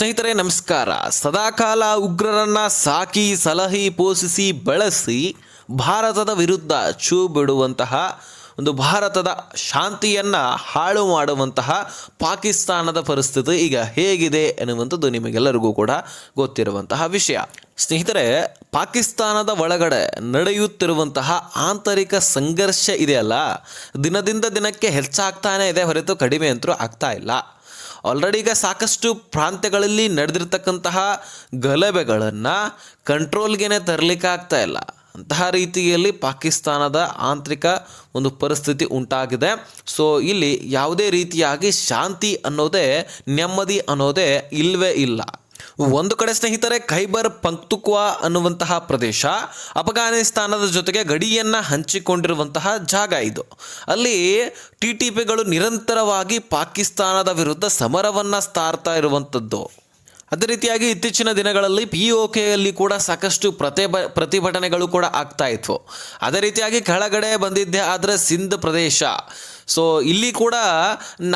ಸ್ನೇಹಿತರೆ, ನಮಸ್ಕಾರ. ಸದಾಕಾಲ ಉಗ್ರರನ್ನ ಸಾಕಿ, ಸಲಹಿ ಪೋಷಿಸಿ, ಬಳಸಿ ಭಾರತದ ವಿರುದ್ಧ ಚೂ ಬಿಡುವಂತಹ ಒಂದು ಭಾರತದ ಶಾಂತಿಯನ್ನ ಹಾಳು ಮಾಡುವಂತಹ ಪಾಕಿಸ್ತಾನದ ಪರಿಸ್ಥಿತಿ ಈಗ ಹೇಗಿದೆ ಎನ್ನುವಂಥದ್ದು ನಿಮಗೆಲ್ಲರಿಗೂ ಕೂಡ ಗೊತ್ತಿರುವಂತಹ ವಿಷಯ. ಸ್ನೇಹಿತರೆ, ಪಾಕಿಸ್ತಾನದ ಒಳಗಡೆ ನಡೆಯುತ್ತಿರುವಂತಹ ಆಂತರಿಕ ಸಂಘರ್ಷ ಇದೆಯಲ್ಲ? ದಿನದಿಂದ ದಿನಕ್ಕೆ ಹೆಚ್ಚಾಗ್ತಾನೆ ಇದೆ ಹೊರತು ಕಡಿಮೆ ಅಂತೂ ಆಗ್ತಾ ಇಲ್ಲ. ಆಲ್ರೆಡಿ ಈಗ ಸಾಕಷ್ಟು ಪ್ರಾಂತ್ಯಗಳಲ್ಲಿ ನಡೆದಿರ್ತಕ್ಕಂತಹ ಗಲಭೆಗಳನ್ನು ಕಂಟ್ರೋಲ್ಗೆ ತರಲಿಕ್ಕೆ ಆಗ್ತಾ ಇಲ್ಲ. ಅಂತಹ ರೀತಿಯಲ್ಲಿ ಪಾಕಿಸ್ತಾನದ ಆಂತರಿಕ ಒಂದು ಪರಿಸ್ಥಿತಿ ಉಂಟಾಗಿದೆ. ಸೊ ಇಲ್ಲಿ ಯಾವುದೇ ರೀತಿಯಾಗಿ ಶಾಂತಿ ಅನ್ನೋದೇ ನೆಮ್ಮದಿ ಅನ್ನೋದೇ ಇಲ್ಲವೇ ಇಲ್ಲ. ಒಂದು ಕಡೆ ಸ್ನೇಹಿತರೆ, ಖೈಬರ್ ಪಂಕ್ತುಕ್ವಾ ಅನ್ನುವಂತಹ ಪ್ರದೇಶ ಅಫ್ಘಾನಿಸ್ತಾನದ ಜೊತೆಗೆ ಗಡಿಯನ್ನ ಹಂಚಿಕೊಂಡಿರುವಂತಹ ಜಾಗ ಇದು. ಅಲ್ಲಿ ಟಿ ಟಿ ಪಿಗಳು ನಿರಂತರವಾಗಿ ಪಾಕಿಸ್ತಾನದ ವಿರುದ್ಧ ಸಮರವನ್ನ ಸಾರ್ತಾ ಇರುವಂಥದ್ದು. ಅದೇ ರೀತಿಯಾಗಿ ಇತ್ತೀಚಿನ ದಿನಗಳಲ್ಲಿ ಪಿ ಒ ಕೆಯಲ್ಲಿ ಕೂಡ ಸಾಕಷ್ಟು ಪ್ರತಿಭ, ಪ್ರತಿಭಟನೆಗಳು ಕೂಡ ಆಗ್ತಾ ಇತ್ತು ಅದೇ ರೀತಿಯಾಗಿ ಕೆಳಗಡೆ ಬಂದಿದ್ದೆ ಆದರೆ ಸಿಂಧ್ ಪ್ರದೇಶ. ಸೊ ಇಲ್ಲಿ ಕೂಡ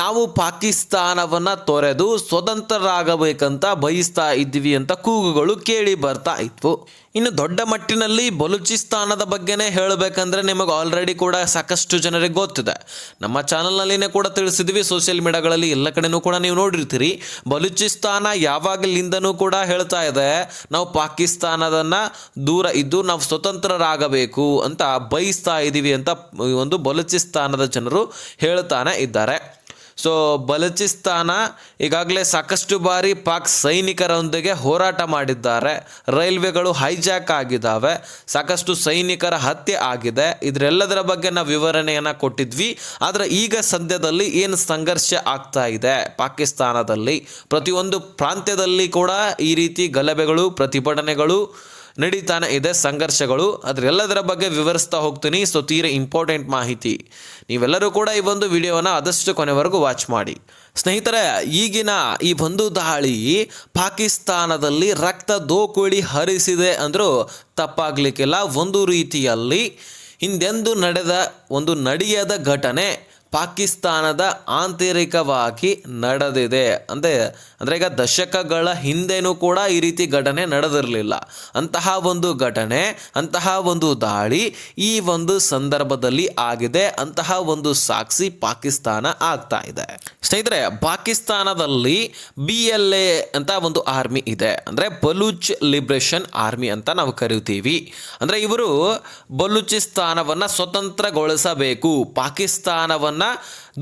ನಾವು ಪಾಕಿಸ್ತಾನವನ್ನು ತೊರೆದು ಸ್ವತಂತ್ರರಾಗಬೇಕಂತ ಬಯಸ್ತಾ ಇದ್ದೀವಿ ಅಂತ ಕೂಗುಗಳು ಕೇಳಿ ಬರ್ತಾ ಇತ್ತು ಇನ್ನು ದೊಡ್ಡ ಮಟ್ಟಿನಲ್ಲಿ ಬಲೂಚಿಸ್ತಾನದ ಬಗ್ಗೆನೇ ಹೇಳಬೇಕಂದ್ರೆ ನಿಮಗೆ ಆಲ್ರೆಡಿ ಕೂಡ ಸಾಕಷ್ಟು ಜನರಿಗೆ ಗೊತ್ತಿದೆ. ನಮ್ಮ ಚಾನಲ್ನಲ್ಲಿನೇ ಕೂಡ ತಿಳಿಸಿದ್ವಿ ಸೋಷಿಯಲ್ ಮೀಡಿಯಾಗಳಲ್ಲಿ ಎಲ್ಲ ಕಡೆನೂ ಕೂಡ ನೀವು ನೋಡಿರ್ತೀರಿ. ಬಲೂಚಿಸ್ತಾನ ಯಾವಾಗಲಿಂದನೂ ಕೂಡ ಹೇಳ್ತಾ ಇದೆ, ನಾವು ಪಾಕಿಸ್ತಾನದನ್ನು ದೂರ ಇದ್ದು ನಾವು ಸ್ವತಂತ್ರರಾಗಬೇಕು ಅಂತ ಬಯಸ್ತಾ ಇದ್ದೀವಿ ಅಂತ ಒಂದು ಬಲೂಚಿಸ್ತಾನದ ಜನರು ಹೇಳ್ತಾನೆ ಇದ್ದಾರೆ. ಸೊ ಬಲೂಚಿಸ್ತಾನ ಈಗಾಗಲೇ ಸಾಕಷ್ಟು ಬಾರಿ ಪಾಕ್ ಸೈನಿಕರೊಂದಿಗೆ ಹೋರಾಟ ಮಾಡಿದ್ದಾರೆ. ರೈಲ್ವೆಗಳು ಹೈಜಾಕ್ ಆಗಿದ್ದಾವೆ. ಸಾಕಷ್ಟು ಸೈನಿಕರ ಹತ್ಯೆ ಆಗಿದೆ. ಇದರೆಲ್ಲದರ ಬಗ್ಗೆ ನಾವು ವಿವರಣೆಯನ್ನು ಕೊಟ್ಟಿದ್ವಿ. ಆದರೆ ಈಗ ಸದ್ಯದಲ್ಲಿ ಏನು ಸಂಘರ್ಷ ಆಗ್ತಾ ಇದೆ ಪಾಕಿಸ್ತಾನದಲ್ಲಿ? ಪ್ರತಿಯೊಂದು ಪ್ರಾಂತ್ಯದಲ್ಲಿ ಕೂಡ ಈ ರೀತಿ ಗಲಭೆಗಳು, ಪ್ರತಿಭಟನೆಗಳು ನಡೀತಾನೆ ಇದೆ ಸಂಘರ್ಷಗಳು. ಅದರೆಲ್ಲದರ ಬಗ್ಗೆ ವಿವರಿಸ್ತಾ ಹೋಗ್ತೀನಿ. ಸೊ ತೀರ ಇಂಪಾರ್ಟೆಂಟ್ ಮಾಹಿತಿ. ನೀವೆಲ್ಲರೂ ಕೂಡ ಈ ಒಂದು ವಿಡಿಯೋನ ಆದಷ್ಟು ಕೊನೆವರೆಗೂ ವಾಚ್ ಮಾಡಿ. ಸ್ನೇಹಿತರೆ, ಈಗಿನ ಈ ಒಂದು ದಾಳಿ ಪಾಕಿಸ್ತಾನದಲ್ಲಿ ರಕ್ತ ದೋಕುಳಿ ಹರಿಸಿದೆ ಅಂದರೂ ತಪ್ಪಾಗಲಿಕ್ಕಿಲ್ಲ. ಒಂದು ರೀತಿಯಲ್ಲಿ ಹಿಂದೆಂದು ನಡೆದ ಒಂದು ನಡೆಯದ ಘಟನೆ ಪಾಕಿಸ್ತಾನದ ಆಂತರಿಕವಾಗಿ ನಡೆದಿದೆ. ಅಂದರೆ ಅಂದರೆ ಈಗ ದಶಕಗಳ ಹಿಂದೆನೂ ಕೂಡ ಈ ರೀತಿ ಘಟನೆ ನಡೆದಿರಲಿಲ್ಲ. ಅಂತಹ ಒಂದು ಘಟನೆ, ಅಂತಹ ಒಂದು ದಾಳಿ ಈ ಒಂದು ಸಂದರ್ಭದಲ್ಲಿ ಆಗಿದೆ. ಅಂತಹ ಒಂದು ಸಾಕ್ಷಿ ಪಾಕಿಸ್ತಾನ ಆಗ್ತಾ ಇದೆ. ಸ್ನೇಹಿತರೆ, ಪಾಕಿಸ್ತಾನದಲ್ಲಿ ಬಿ ಎಲ್ ಎ ಅಂತ ಒಂದು ಆರ್ಮಿ ಇದೆ. ಅಂದರೆ ಬಲೂಚ್ ಲಿಬ್ರೇಷನ್ ಆರ್ಮಿ ಅಂತ ನಾವು ಕರಿತೀವಿ. ಅಂದರೆ ಇವರು ಬಲೂಚಿಸ್ತಾನವನ್ನು ಸ್ವತಂತ್ರಗೊಳಿಸಬೇಕು. ಪಾಕಿಸ್ತಾನವನ್ನು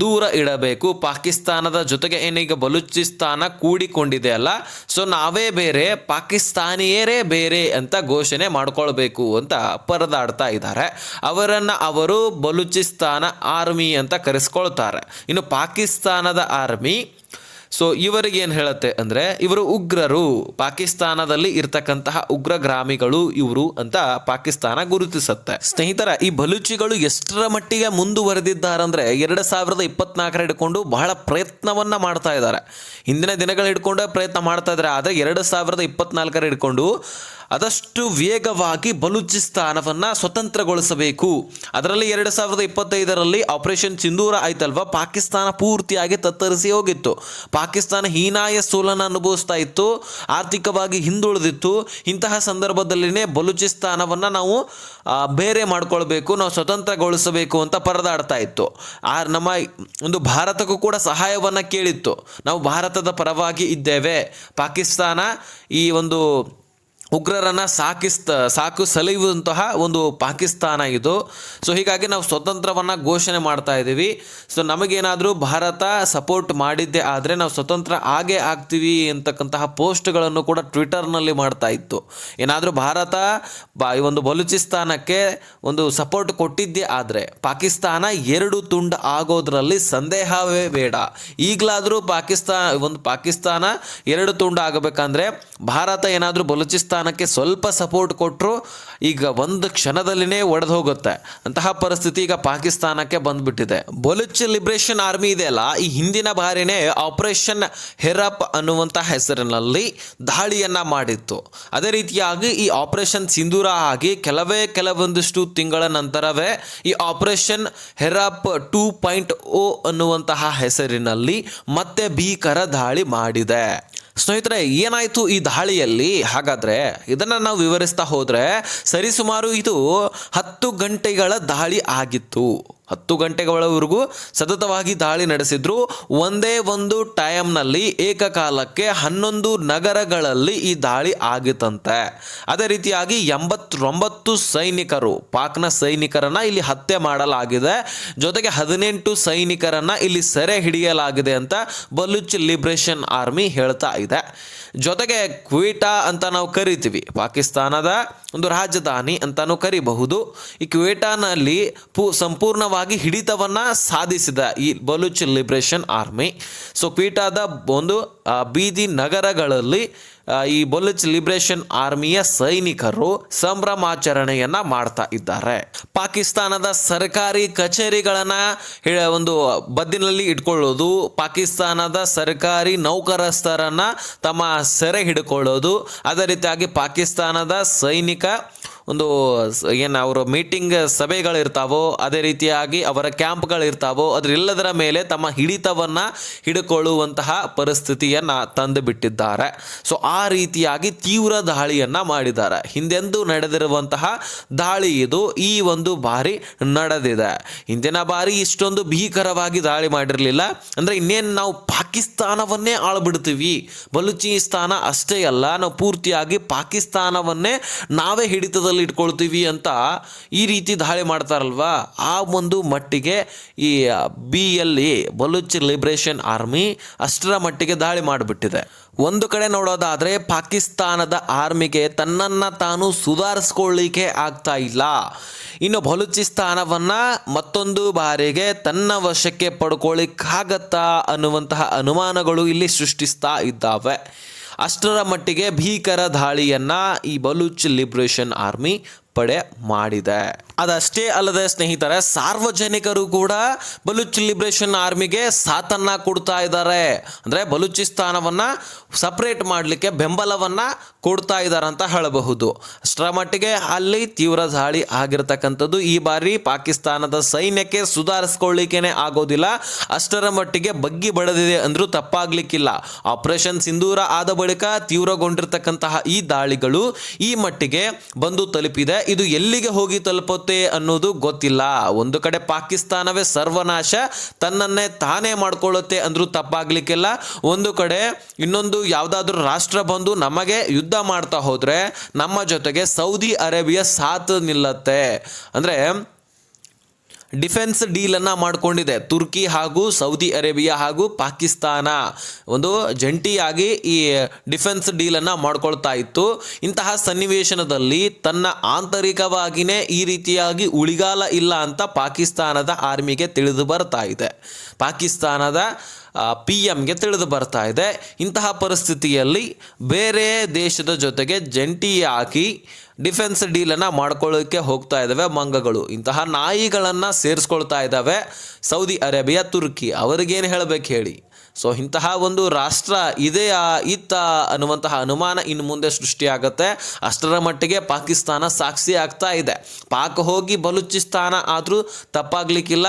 ದೂರ ಇಡಬೇಕು. ಪಾಕಿಸ್ತಾನದ ಜೊತೆಗೆ ಏನೀಗ ಬಲೂಚಿಸ್ತಾನ ಕೂಡಿಕೊಂಡಿದೆ ಅಲ್ಲ, ಸೊ ನಾವೇ ಬೇರೆ, ಪಾಕಿಸ್ತಾನಿಯರೇ ಬೇರೆ ಅಂತ ಘೋಷಣೆ ಮಾಡ್ಕೊಳ್ಬೇಕು ಅಂತ ಪರದಾಡ್ತಾ ಇದ್ದಾರೆ. ಅವರನ್ನು ಅವರು ಬಲೂಚಿಸ್ತಾನ ಆರ್ಮಿ ಅಂತ ಕರೆಸ್ಕೊಳ್ತಾರೆ. ಇನ್ನು ಪಾಕಿಸ್ತಾನದ ಆರ್ಮಿ ಸೊ ಇವರಿಗೆ ಏನು ಹೇಳುತ್ತೆ ಅಂದರೆ, ಇವರು ಉಗ್ರರು. ಪಾಕಿಸ್ತಾನದಲ್ಲಿ ಇರ್ತಕ್ಕಂತಹ ಉಗ್ರಗ್ರಾಮಿಗಳು ಇವರು ಅಂತ ಪಾಕಿಸ್ತಾನ ಗುರುತಿಸುತ್ತೆ. ಸ್ನೇಹಿತರ, ಈ ಬಲೂಚಿಗಳು ಎಷ್ಟರ ಮಟ್ಟಿಗೆ ಮುಂದುವರೆದಿದ್ದಾರಂದ್ರೆ, ಎರಡು ಸಾವಿರದ ಇಪ್ಪತ್ನಾಲ್ಕರ ಹಿಡ್ಕೊಂಡು ಬಹಳ ಪ್ರಯತ್ನವನ್ನ ಮಾಡ್ತಾ ಇದ್ದಾರೆ. ಹಿಂದಿನ ದಿನಗಳು ಹಿಡ್ಕೊಂಡೇ ಪ್ರಯತ್ನ ಮಾಡ್ತಾ ಇದ್ದಾರೆ, ಆದರೆ ಎರಡು ಸಾವಿರದ ಇಪ್ಪತ್ನಾಲ್ಕರ ಹಿಡ್ಕೊಂಡು ಆದಷ್ಟು ವೇಗವಾಗಿ ಬಲೂಚಿಸ್ತಾನವನ್ನು ಸ್ವತಂತ್ರಗೊಳಿಸಬೇಕು. ಅದರಲ್ಲಿ ಎರಡು ಸಾವಿರದ ಇಪ್ಪತ್ತೈದರಲ್ಲಿ ಆಪರೇಷನ್ ಸಿಂಧೂರ ಆಯ್ತಲ್ವಾ? ಪಾಕಿಸ್ತಾನ ಪೂರ್ತಿಯಾಗಿ ತತ್ತರಿಸಿ ಹೋಗಿತ್ತು. ಪಾಕಿಸ್ತಾನ ಹೀನಾಯ ಸೋಲನ ಅನುಭವಿಸ್ತಾ ಇತ್ತು. ಆರ್ಥಿಕವಾಗಿ ಹಿಂದುಳಿದಿತ್ತು. ಇಂತಹ ಸಂದರ್ಭದಲ್ಲಿನೇ ಬಲೂಚಿಸ್ತಾನವನ್ನು ನಾವು ಬೇರೆ ಮಾಡಿಕೊಳ್ಬೇಕು, ನಾವು ಸ್ವತಂತ್ರಗೊಳಿಸಬೇಕು ಅಂತ ಪರದಾಡ್ತಾ ಇತ್ತು. ಆ, ನಮ್ಮ ಒಂದು ಭಾರತಕ್ಕೂ ಕೂಡ ಸಹಾಯವನ್ನು ಕೇಳಿತ್ತು. ನಾವು ಭಾರತದ ಪರವಾಗಿ ಇದ್ದೇವೆ. ಪಾಕಿಸ್ತಾನ ಈ ಒಂದು ಉಗ್ರರನ್ನ ಸಾಕಿಸ್ತ, ಸಾಕು ಸಲಹುವಂತಹ ಒಂದು ಪಾಕಿಸ್ತಾನ ಇದು. ಸೊ ಹೀಗಾಗಿ ನಾವು ಸ್ವತಂತ್ರವನ್ನು ಘೋಷಣೆ ಮಾಡ್ತಾ ಇದ್ದೀವಿ. ಸೊ ನಮಗೇನಾದರೂ ಭಾರತ ಸಪೋರ್ಟ್ ಮಾಡಿದ್ದೆ ಆದರೆ ನಾವು ಸ್ವತಂತ್ರ ಆಗೇ ಆಗ್ತೀವಿ ಅಂತಕ್ಕಂತಹ ಪೋಸ್ಟ್ಗಳನ್ನು ಕೂಡ ಟ್ವಿಟರ್ನಲ್ಲಿ ಮಾಡ್ತಾ ಇತ್ತು. ಏನಾದರೂ ಭಾರತ ಬಾ, ಈ ಒಂದು ಬಲೂಚಿಸ್ತಾನಕ್ಕೆ ಒಂದು ಸಪೋರ್ಟ್ ಕೊಟ್ಟಿದ್ದೆ ಆದರೆ ಪಾಕಿಸ್ತಾನ ಎರಡು ತುಂಡು ಆಗೋದ್ರಲ್ಲಿ ಸಂದೇಹವೇ ಬೇಡ. ಈಗಲಾದರೂ ಪಾಕಿಸ್ತಾನ ಒಂದು ಪಾಕಿಸ್ತಾನ ಎರಡು ತುಂಡು ಆಗಬೇಕಂದ್ರೆ ಭಾರತ ಏನಾದರೂ ಬಲೂಚಿಸ್ತಾನಕ್ಕೆ ಸ್ವಲ್ಪ ಸಪೋರ್ಟ್ ಕೊಟ್ಟರು ಈಗ ಒಂದು ಕ್ಷಣದಲ್ಲಿನೇ ಒಡೆದು ಹೋಗುತ್ತೆ ಅಂತಹ ಪರಿಸ್ಥಿತಿ ಈಗ ಪಾಕಿಸ್ತಾನಕ್ಕೆ ಬಂದ್ಬಿಟ್ಟಿದೆ. ಬಲೂಚ್ ಲಿಬ್ರೇಷನ್ ಆರ್ಮಿ ಇದೆಯಲ್ಲ ಈ ಹಿಂದಿನ ಬಾರಿನೇ ಆಪರೇಷನ್ ಹೆರಪ್ ಅನ್ನುವಂಥ ಹೆಸರಿನಲ್ಲಿ ದಾಳಿಯನ್ನ ಮಾಡಿತ್ತು. ಅದೇ ರೀತಿಯಾಗಿ ಈ ಆಪರೇಷನ್ ಸಿಂಧೂರ ಆಗಿ ಕೆಲವೇ ಕೆಲವೊಂದಿಷ್ಟು ತಿಂಗಳ ನಂತರವೇ ಈ operation Herof two point O ಅನ್ನುವಂತಹ ಹೆಸರಿನಲ್ಲಿ ಮತ್ತೆ ಭೀಕರ ದಾಳಿ ಮಾಡಿದೆ. ಸ್ನೇಹಿತರೆ, ಏನಾಯಿತು ಈ ದಾಳಿಯಲ್ಲಿ? ಹಾಗಾದರೆ ಇದನ್ನು ನಾವು ವಿವರಿಸ್ತಾ ಹೋದರೆ ಸರಿಸುಮಾರು ಇದು ಹತ್ತು ಗಂಟೆಗಳ ದಾಳಿ ಆಗಿತ್ತು. ಹತ್ತು ಗಂಟೆಗಳವರೆಗೂ ಸತತವಾಗಿ ದಾಳಿ ನಡೆಸಿದ್ರು. ಒಂದೇ ಒಂದು ಟೈಮ್ನಲ್ಲಿ ಏಕಕಾಲಕ್ಕೆ ಹನ್ನೊಂದು ನಗರಗಳಲ್ಲಿ ಈ ದಾಳಿ ಆಗಿತ್ತಂತೆ. ಅದೇ ರೀತಿಯಾಗಿ ಎಂಬತ್ತೊಂಬತ್ತು ಸೈನಿಕರು, ಪಾಕ್ನ ಸೈನಿಕರನ್ನ ಇಲ್ಲಿ ಹತ್ಯೆ ಮಾಡಲಾಗಿದೆ. ಜೊತೆಗೆ ಹದಿನೆಂಟು ಸೈನಿಕರನ್ನ ಇಲ್ಲಿ ಸೆರೆ ಹಿಡಿಯಲಾಗಿದೆ ಅಂತ ಬಲೂಚ್ ಲಿಬ್ರೇಷನ್ ಆರ್ಮಿ ಹೇಳ್ತಾ ಇದೆ. ಜೊತೆಗೆ ಕ್ವೇಟಾ ಅಂತ ನಾವು ಕರಿತೀವಿ, ಪಾಕಿಸ್ತಾನದ ಒಂದು ರಾಜಧಾನಿ ಅಂತಾನು ಕರಿಬಹುದು. ಈ ಕ್ವೇಟಾನಲ್ಲಿ ಪೂ ಸಂಪೂರ್ಣವಾಗಿ ಹಿಡಿತವನ್ನ ಸಾಧಿಸಿದ ಈ ಬಲೂಚ್ ಲಿಬ್ರೇಷನ್ ಆರ್ಮಿ. ಸೊ ಕ್ವೀಟಾದ ಒಂದು ಬೀದಿ ನಗರಗಳಲ್ಲಿ ಈ ಬಲುಚ್ ಲಿಬ್ರೇಷನ್ ಆರ್ಮಿಯ ಸೈನಿಕರು ಸಂಭ್ರಮಾಚರಣೆಯನ್ನ ಮಾಡ್ತಾ ಇದ್ದಾರೆ. ಪಾಕಿಸ್ತಾನದ ಸರ್ಕಾರಿ ಕಚೇರಿಗಳನ್ನ ಒಂದು ಬದ್ದಿನಲ್ಲಿ ಇಟ್ಕೊಳ್ಳೋದು, ಪಾಕಿಸ್ತಾನದ ಸರ್ಕಾರಿ ನೌಕರಸ್ಥರನ್ನ ತಮ್ಮ ಸೆರೆ ಹಿಡ್ಕೊಳ್ಳೋದು, ಅದೇ ರೀತಿಯಾಗಿ ಪಾಕಿಸ್ತಾನದ ಸೈನಿಕ ಒಂದು ಏನು ಅವರ ಮೀಟಿಂಗ್ ಸಭೆಗಳಿರ್ತಾವೋ, ಅದೇ ರೀತಿಯಾಗಿ ಅವರ ಕ್ಯಾಂಪ್ಗಳಿರ್ತಾವೋ, ಅದರೆಲ್ಲದರ ಮೇಲೆ ತಮ್ಮ ಹಿಡಿತವನ್ನು ಹಿಡ್ಕೊಳ್ಳುವಂತಹ ಪರಿಸ್ಥಿತಿಯನ್ನು ತಂದು ಬಿಟ್ಟಿದ್ದಾರೆ ಸೊ ಆ ರೀತಿಯಾಗಿ ತೀವ್ರ ದಾಳಿಯನ್ನು ಮಾಡಿದ್ದಾರೆ. ಹಿಂದೆಂದೂ ನಡೆದಿರುವಂತಹ ದಾಳಿ ಇದು ಈ ಒಂದು ಬಾರಿ ನಡೆದಿದೆ. ಹಿಂದಿನ ಬಾರಿ ಇಷ್ಟೊಂದು ಭೀಕರವಾಗಿ ದಾಳಿ ಮಾಡಿರಲಿಲ್ಲ. ಅಂದರೆ ಇನ್ನೇನು ನಾವು ಪಾಕಿಸ್ತಾನವನ್ನೇ ಆಳ್ಬಿಡ್ತೀವಿ. ಬಲೂಚಿಸ್ತಾನ ಅಷ್ಟೇ ಅಲ್ಲ, ನಾವು ಪೂರ್ತಿಯಾಗಿ ಪಾಕಿಸ್ತಾನವನ್ನೇ ನಾವೇ ಹಿಡಿತದಲ್ಲಿ ಇಟ್ಕೊಳ್ತೀವಿ ಅಂತ ಈ ರೀತಿ ದಾಳಿ ಮಾಡ್ತಾರಲ್ವಾ? ಆ ಒಂದು ಮಟ್ಟಿಗೆ ಈ B L A, Baloch liberation army ಅಷ್ಟರ ಮಟ್ಟಿಗೆ ದಾಳಿ ಮಾಡಿಬಿಟ್ಟಿದೆ. ಒಂದು ಕಡೆ ನೋಡೋದಾದರೆ ಪಾಕಿಸ್ತಾನದ ಆರ್ಮಿಗೆ ತನ್ನನ್ನ ತಾನು ಸುಧಾರಿಸ್ಕೊಳ್ಳಿಕ್ಕೆ ಆಗ್ತಾ ಇಲ್ಲ. ಇನ್ನು ಬಲೂಚಿಸ್ತಾನವನ್ನು ಮತ್ತೊಂದು ಬಾರಿಗೆ ತನ್ನ ವಶಕ್ಕೆ ಪಡ್ಕೊಳ್ಳಿಕ್ಕಾಗತ್ತಾ ಅನ್ನುವಂತಹ ಅನುಮಾನಗಳು ಇಲ್ಲಿ ಸೃಷ್ಟಿಸ್ತಾ ಇದ್ದಾವೆ. ಅಷ್ಟರ ಮಟ್ಟಿಗೆ ಭೀಕರ ದಾಳಿಯನ್ನ ಈ ಬಲೂಚ್ ಲಿಬ್ರೇಷನ್ ಆರ್ಮಿ ಪಡೆ ಮಾಡಿದೆ. ಅದಷ್ಟೇ ಅಲ್ಲದೆ ಸ್ನೇಹಿತರೆ, ಸಾರ್ವಜನಿಕರು ಕೂಡ ಬಲೂಚ್ ಲಿಬ್ರೇಷನ್ ಆರ್ಮಿಗೆ ಸಾಥನ್ನ ಕೊಡ್ತಾ ಇದ್ದಾರೆ. ಅಂದ್ರೆ ಬಲೂಚಿಸ್ತಾನವನ್ನ ಸಪರೇಟ್ ಮಾಡಲಿಕ್ಕೆ ಬೆಂಬಲವನ್ನ ಕೊಡ್ತಾ ಇದ್ದಾರೆ ಅಂತ ಹೇಳಬಹುದು. ಅಷ್ಟರ ಮಟ್ಟಿಗೆ ಅಲ್ಲಿ ತೀವ್ರ ದಾಳಿ ಆಗಿರತಕ್ಕಂಥದ್ದು ಈ ಬಾರಿ ಪಾಕಿಸ್ತಾನದ ಸೈನ್ಯಕ್ಕೆ ಸುಧಾರಿಸ್ಕೊಳ್ಳಿಕ್ಕೇನೆ ಆಗೋದಿಲ್ಲ. ಅಷ್ಟರ ಮಟ್ಟಿಗೆ ಬಗ್ಗಿ ಬಡದಿದೆ ಅಂದ್ರೂ ತಪ್ಪಾಗ್ಲಿಕ್ಕಿಲ್ಲ. ಆಪರೇಷನ್ ಸಿಂಧೂರ ಆದ ಬಳಿಕ ತೀವ್ರಗೊಂಡಿರ್ತಕ್ಕಂತಹ ಈ ದಾಳಿಗಳು ಈ ಮಟ್ಟಿಗೆ ಬಂದು ತಲುಪಿದೆ. ಇದು ಎಲ್ಲಿಗೆ ಹೋಗಿ ತಲುಪುತ್ತೆ ಅನ್ನೋದು ಗೊತ್ತಿಲ್ಲ. ಒಂದು ಕಡೆ ಪಾಕಿಸ್ತಾನವೇ ಸರ್ವನಾಶ, ತನ್ನನ್ನೇ ತಾನೇ ಮಾಡ್ಕೊಳ್ಳುತ್ತೆ ಅಂದ್ರೂ ತಪ್ಪಾಗ್ಲಿಕ್ಕಿಲ್ಲ. ಒಂದು ಕಡೆ ಇನ್ನೊಂದು ಯಾವುದಾದ್ರೂ ರಾಷ್ಟ್ರ ಬಂದು ನಮಗೆ ಯುದ್ಧ ಮಾಡ್ತಾ ಹೋದ್ರೆ ನಮ್ಮ ಜೊತೆಗೆ ಸೌದಿ ಅರೇಬಿಯಾ ಸಾತ್ ನಿಲ್ಲತ್ತೆ. ಅಂದ್ರೆ ಡಿಫೆನ್ಸ್ ಡೀಲ್ ಅನ್ನ ಮಾಡಿಕೊಂಡಿದೆ. ತುರ್ಕಿ ಹಾಗೂ ಸೌದಿ ಅರೇಬಿಯಾ ಹಾಗೂ ಪಾಕಿಸ್ತಾನ ಒಂದು ಜಂಟಿಯಾಗಿ ಈ ಡಿಫೆನ್ಸ್ ಡೀಲ್ ಅನ್ನ ಮಾಡ್ಕೊಳ್ತಾ ಇತ್ತು. ಇಂತಹ ಸನ್ನಿವೇಶನದಲ್ಲಿ ತನ್ನ ಆಂತರಿಕವಾಗಿಯೇ ಈ ರೀತಿಯಾಗಿ ಉಳಿಗಾಲ ಇಲ್ಲ ಅಂತ ಪಾಕಿಸ್ತಾನದ ಆರ್ಮಿಗೆ ತಿಳಿದು ಬರ್ತಾ ಇದೆ. ಪಾಕಿಸ್ತಾನದ ಪಿ ಎಮ್ಗೆ ತಿಳಿದು ಬರ್ತಾ ಇದೆ. ಇಂತಹ ಪರಿಸ್ಥಿತಿಯಲ್ಲಿ ಬೇರೆ ದೇಶದ ಜೊತೆಗೆ ಜಂಟಿಯಾಗಿ ಡಿಫೆನ್ಸ್ ಡೀಲನ್ನು ಮಾಡ್ಕೊಳ್ಳೋಕೆ ಹೋಗ್ತಾ ಇದ್ದಾವೆ ಮಂಗಗಳು. ಇಂತಹ ನಾಯಿಗಳನ್ನು ಸೇರಿಸ್ಕೊಳ್ತಾ ಇದ್ದಾವೆ ಸೌದಿ ಅರೇಬಿಯಾ, ತುರ್ಕಿ. ಅವರಿಗೇನು ಹೇಳಬೇಕು ಹೇಳಿ? ಸೊ ಇಂತಹ ಒಂದು ರಾಷ್ಟ್ರ ಇದೆಯಾ ಇತ್ತ ಅನ್ನುವಂತಹ ಅನುಮಾನ ಇನ್ನು ಮುಂದೆ ಸೃಷ್ಟಿಯಾಗುತ್ತೆ. ಅಷ್ಟರ ಮಟ್ಟಿಗೆ ಪಾಕಿಸ್ತಾನ ಸಾಕ್ಷಿ ಆಗ್ತಾ ಇದೆ. ಪಾಕ್ ಹೋಗಿ ಬಲೂಚಿಸ್ತಾನ ಆದರೂ ತಪ್ಪಾಗ್ಲಿಕ್ಕಿಲ್ಲ.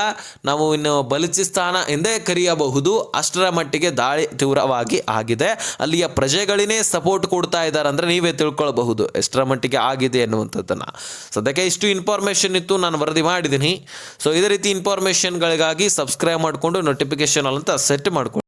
ನಾವು ಇನ್ನು ಬಲೂಚಿಸ್ತಾನ ಎಂದೇ ಕರೆಯಬಹುದು. ಅಷ್ಟರ ಮಟ್ಟಿಗೆ ದಾಳಿ ತೀವ್ರವಾಗಿ ಆಗಿದೆ. ಅಲ್ಲಿಯ ಪ್ರಜೆಗಳೇ ಸಪೋರ್ಟ್ ಕೊಡ್ತಾ ಇದ್ದಾರೆ ಅಂದರೆ ನೀವೇ ತಿಳ್ಕೊಳ್ಬಹುದು. ಎಷ್ಟರ ಮಟ್ಟಿಗೆ ಆಗಿದೆ ಅನ್ನುವಂಥದ್ದನ್ನು ಸದ್ಯಕ್ಕೆ ಇಷ್ಟು ಇನ್ಫಾರ್ಮೇಷನ್ ಇತ್ತು, ನಾನು ವರದಿ ಮಾಡಿದ್ದೀನಿ. ಸೊ ಇದೇ ರೀತಿ ಇನ್ಫಾರ್ಮೇಷನ್ಗಳಿಗಾಗಿ ಸಬ್ಸ್ಕ್ರೈಬ್ ಮಾಡಿಕೊಂಡು ನೋಟಿಫಿಕೇಶನ್ ಅಂತ ಸೆಟ್ ಮಾಡ್ಕೊಂಡು